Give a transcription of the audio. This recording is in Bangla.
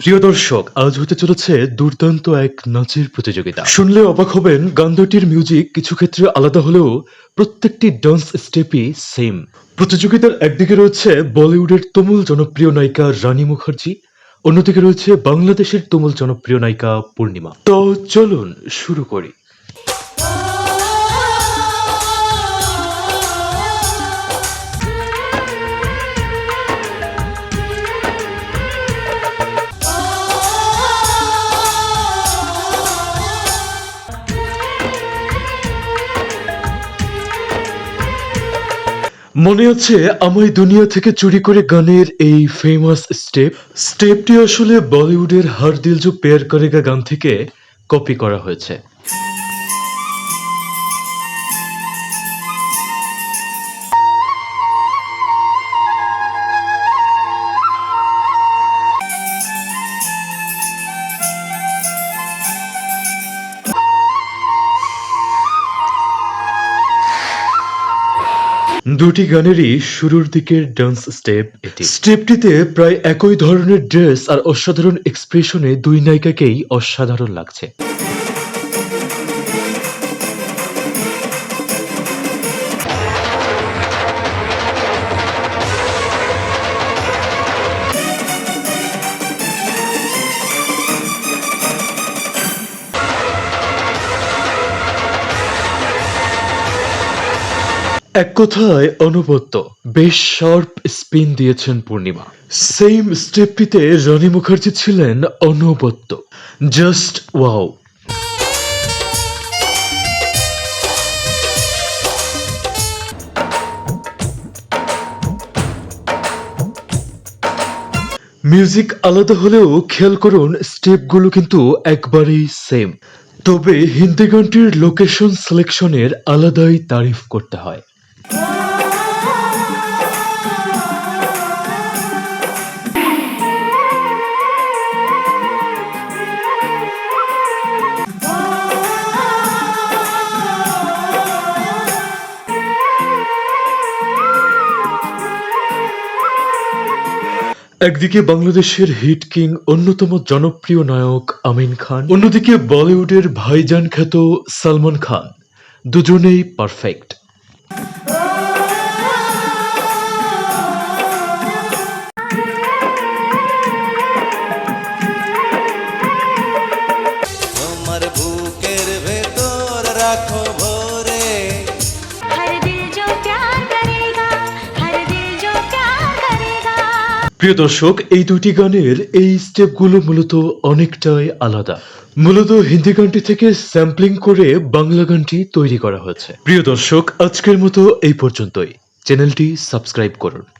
প্রিয় দর্শক, আজ হতে চলেছে দুর্দান্ত এক নাচের প্রতিযোগিতা। শুনলে অবাক হবেন গান দুটির মিউজিক কিছু ক্ষেত্রে আলাদা হলেও প্রত্যেকটি ডান্স স্টেপই সেম প্রতিযোগিতার একদিকে রয়েছে বলিউডের তুমুল জনপ্রিয় নায়িকা রানী মুখার্জি, অন্যদিকে রয়েছে বাংলাদেশের তুমুল জনপ্রিয় নায়িকা পূর্ণিমা। তো চলুন শুরু করি। মনে হচ্ছে আমায় দুনিয়া থেকে চুরি করে গানের এই ফেমাস স্টেপ স্টেপটি আসলে বলিউডের হার দিল জো পেয়ার করেগা গান থেকে কপি করা হয়েছে। দুটি গানেরই শুরুর দিকের ডান্স স্টেপ এটি। স্টেপটিতে প্রায় একই ধরনের ড্রেস আর অসাধারণ এক্সপ্রেশনে দুই নায়িকাকেই অসাধারণ লাগছে। এক কথায় অনুবত্ত বেশ শার্প স্পিন দিয়েছেন পূর্ণিমা। সেম স্টেপটিতে রনি মুখার্জি ছিলেন অনবদ্য জাস্ট ওয়াও। মিউজিক আলাদা হলেও খেয়াল করুন, স্টেপগুলো কিন্তু একবারেই সেম। তবে হিন্দি গানটির লোকেশন সিলেকশনের আলাদাই তারিফ করতে হয়। একদিকে বাংলাদেশের হিট কিং, অন্যতম জনপ্রিয় নায়ক আমিন খান, অন্যদিকে বলিউডের ভাইজান খ্যাত সালমান খান। দুজনেই পারফেক্ট বুকের ভেতর রাখো প্রিয় দর্শক, এই দুটি গানের এই স্টেপগুলো মূলত অনেকটাই আলাদা। মূলত হিন্দি গানটি থেকে স্যাম্পলিং করে বাংলা গানটি তৈরি করা হয়েছে। প্রিয় দর্শক, আজকের মতো এই পর্যন্তই। চ্যানেলটি সাবস্ক্রাইব করুন।